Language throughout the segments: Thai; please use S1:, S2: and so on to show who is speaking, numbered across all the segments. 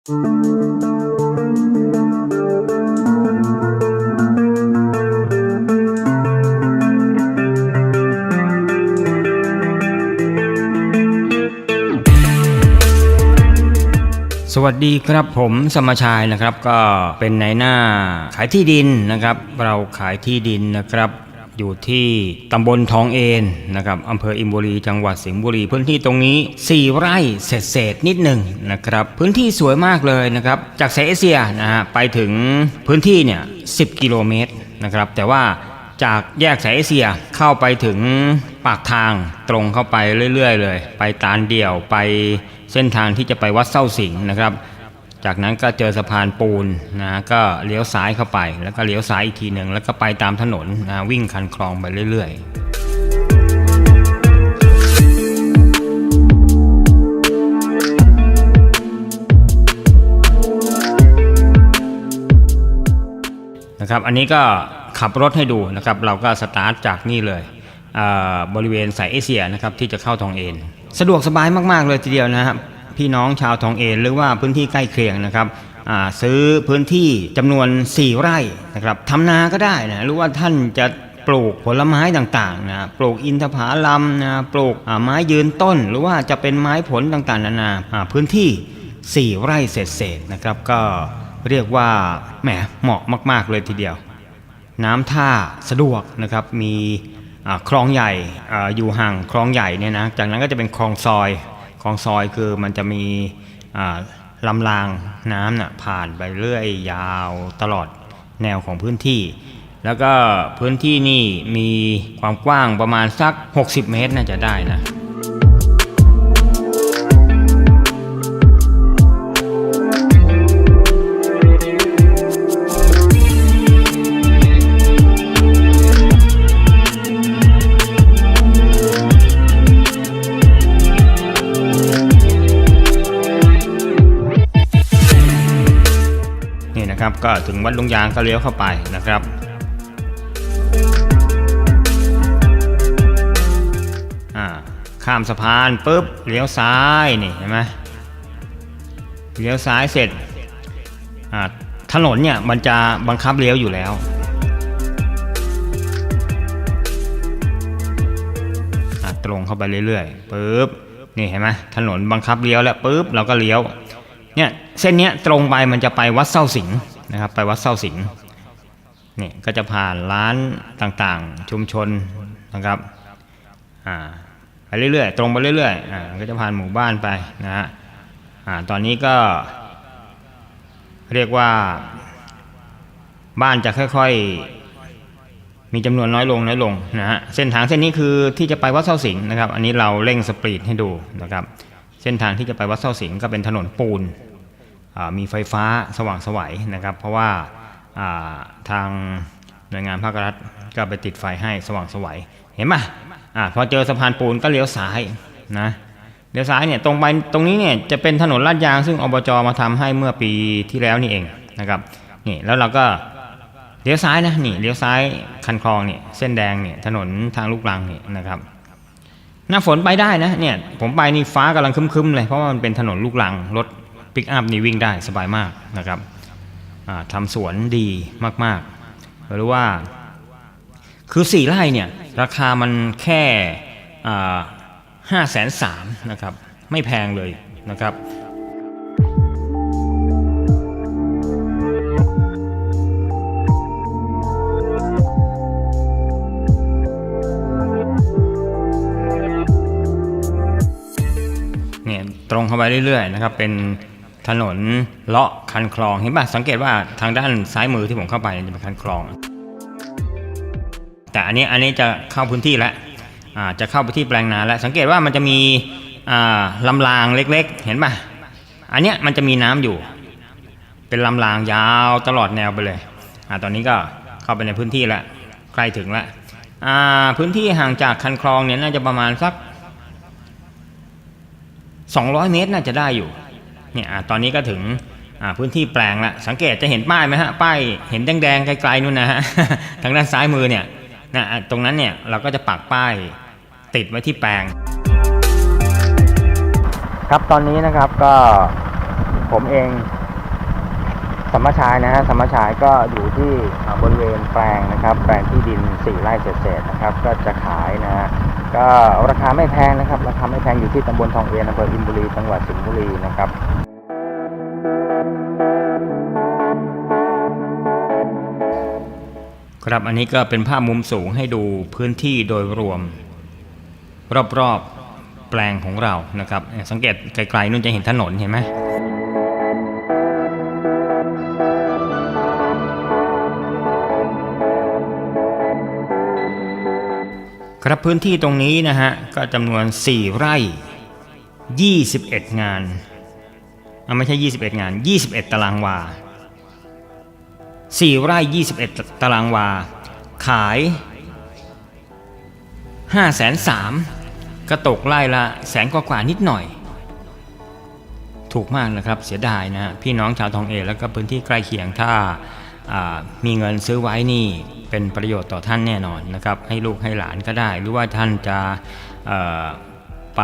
S1: สวัสดีครับผมสมชายนะครับก็เป็นนายหน้าขายที่ดินนะครับ เราขายที่ดินนะครับ อยู่ที่ตำบลทองเอนนะครับอำเภออิมบุรีจังหวัดสิงห์บุรี พื้นที่ตรงนี้ 4 ไร่เศษเศษนิดหนึ่งนะครับพื้นที่สวยมากเลยนะครับจากสายเอเชียนะฮะไปถึงพื้นที่เนี่ย10 กิโลเมตรนะครับแต่ว่าจากแยกสายเอเชียเข้าไปถึงปากทางตรงเข้าไปเรื่อยๆเลย ไปตานเดี่ยวไปเส้นทางที่จะไปวัดเส้าสิงห์นะครับ จากนั้นก็เจอสะพานปูนนะก็เลี้ยวซ้ายเข้าไป แล้วก็เลี้ยวซ้ายอีกทีหนึ่งแล้วก็ไปตามถนนนะวิ่งคันคลองไปเรื่อย ๆนะครับอันนี้ก็ขับรถให้ดูนะครับเราก็สตาร์ทจากนี่เลยอ่าบริเวณสายเอเชียนะครับที่จะเข้าทองเอนสะดวกสบายมาก ๆ เลยทีเดียวนะครับ พี่น้องชาวทองเอนหรือว่าพื้นที่ใกล้เคียงนะครับซื้อพื้นที่จำนวน 4 ไร่นะครับทำนาก็ได้นะหรือว่าท่านจะปลูกผลไม้ต่างๆนะปลูกอินทผลัมนะปลูกไม้ยืนต้น หรือว่าจะเป็นไม้ผลต่างๆนานาาพื้นที่ 4 ไร่เศษๆนะครับ ก็เรียกว่าแหมเหมาะมาก ๆ เลยทีเดียว น้ำท่าสะดวกนะครับมีคลองใหญ่ออยู่ห่างคลองใหญ่เนี่ยนะจากนั้นก็จะเป็นคลองซอย คลองซอยคือมันจะมีลำรางน้ำน่ะผ่านไปเรื่อยยาวตลอดแนวของพื้นที่ แล้วก็พื้นที่นี่มีความกว้างประมาณสัก 60 เมตรน่าจะได้นะ ก็ถึงวัดลุงยางก็เลี้ยวเข้าไปนะครับอ่าข้ามสะพานปุ๊บเลี้ยวซ้ายนี่เห็นไหมเลี้ยวซ้ายเสร็จอ่าถนนเนี่ยมันจะบังคับเลี้ยวอยู่แล้วอะตรงเข้าไปเรื่อยๆปุ๊บนี่เห็นไหมถนนบังคับเลี้ยวแล้วปุ๊บเราก็เลี้ยวเนี่ยเส้นเนี้ยตรงไปมันจะไปวัดเส้าสิงห์ นะครับไปวัดเส้าสิงห์นี่ก็จะผ่านร้านต่างๆ ชุมชนนะครับอ่าไปเรื่อยๆ ตรงไปเรื่อยๆอ่าก็จะผ่านหมู่บ้านไปนะฮะอ่าตอนนี้ก็ เรียกว่าบ้านจะค่อยๆ มีจำนวนน้อยลงน้อยลงนะฮะเส้นทางเส้นนี้คือที่จะไปวัดเส้าสิงห์นะครับ อันนี้เราเร่งสปีดให้ดูนะครับ เส้นทางที่จะไปวัดเส้าสิงห์ก็เป็นถนนปูน มีไฟฟ้าสว่างสวัยนะครับ เพราะว่าทางหน่วยงานภาครัฐก็ไปติดไฟให้สว่างสวัยเห็นไหมอ่าพอเจอสะพานปูนก็เลี้ยวซ้ายนะเลี้ยวซ้ายเนี่ยตรงไปตรงนี้เนี่ยจะเป็นถนนลาดยางซึ่งอบจมาทำให้เมื่อปีที่แล้วนี่เองนะครับนี่แล้วเราก็เลี้ยวซ้ายนะนี่เลี้ยวซ้ายคันคลองเนี่ยเส้นแดงเนี่ยถนนทางลูกรังเนี่ยนะครับหน้าฝนไปได้นะเนี่ยผมไปนี่ฟ้ากำลังคึ้มๆเลยเพราะว่ามันเป็นถนนลูกรังรถ ปิกอัพนี่วิ่งได้สบายมากนะครับทำสวนดีมากๆหรือว่า คือสี่ไร่เนี่ย ราคามันแค่ห้าแสนสามนะครับ ไม่แพงเลยนะครับเนี่ยตรงเข้าไปเรื่อยๆนะครับ เป็น ถนนเลาะคันคลองเห็นป่ะสังเกตว่าทางด้านซ้ายมือที่ผมเข้าไปจะเป็นคันคลอง แต่อันนี้อันนี้จะเข้าพื้นที่แล้วจะเข้าไปที่แปลงนาแล้ว สังเกตว่ามันจะมีลำรางเล็กๆ เห็นป่ะอันเนี้ยมันจะมีน้ำอยู่ เป็นลำรางยาวตลอดแนวไปเลยอ่าตอนนี้ก็เข้าไปในพื้นที่แล้วใกล้ถึงแล้วพื้นที่ห่างจากคันคลองเนี่ยน่าจะประมาณสัก 200 เมตรน่าจะได้อยู่ เนี่ยตอนนี้ก็ถึงพื้นที่แปลงละสังเกตจะเห็นป้ายไหมฮะป้ายเห็นแดงๆไกลๆนู่นนะฮะทางด้านซ้ายมือเนี่ยนะตรงนั้นเนี่ยเราก็จะปักป้ายติดไว้ที่แปลง ครับตอนนี้นะครับก็ผมเองสมชายนะฮะสมชายก็อยู่ที่บริเวณแปลงนะครับ แปลงที่ดิน4ไร่เศษๆนะครับ ก็จะขายนะฮะ ก็ราคาไม่แพงนะครับ ราคาไม่แพงอยู่ที่ตำบลทองเอ็นอำเภออินบุรี จังหวัดสิงห์บุรีนะครับครับอันนี้ก็เป็นภาพมุมสูงให้ดูพื้นที่โดยรวม รอบๆแปลงของเรานะครับ สังเกตไกลๆนู่นจะเห็นถนนเห็นไหม ครับพื้นที่ตรงนี้นะฮะก็จำนวน 4 ไร่ 21 งานอะไม่ใช่ 21 งาน 21 ตารางวา 4 ไร่ 21 ตารางวา ขาย5แสนสามก็ตกไร่ละแสนกว่าๆนิดหน่อย ถูกมากนะครับเสียดายนะพี่น้องชาวทองเอ แล้วก็พื้นที่ใกล้เคียงถ้าามีเงินซื้อไว้นี่ เป็นประโยชน์ต่อท่านแน่นอนนะครับ ให้ลูกให้หลานก็ได้ หรือว่าท่านจะไป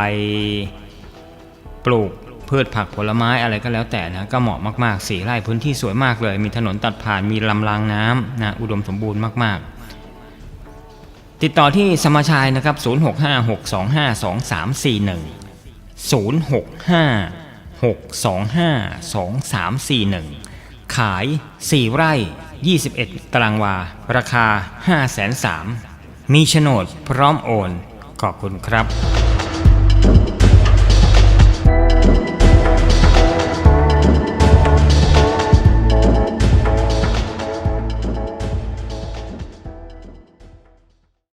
S1: ปลูกพืชผักผลไม้อะไรก็แล้วแต่นะก็เหมาะมากๆสี่ไร่พื้นที่สวยมากเลย มีถนนตัดผ่านมีลำรางน้ำนะอุดมสมบูรณ์มากๆ ติดต่อที่สมาชายนะครับ 0656252341ขาย 4 ไร่ 21 ตารางวา ราคา 5 3 0 0 0มีโฉนดพร้อมโอน ขอบคุณครับ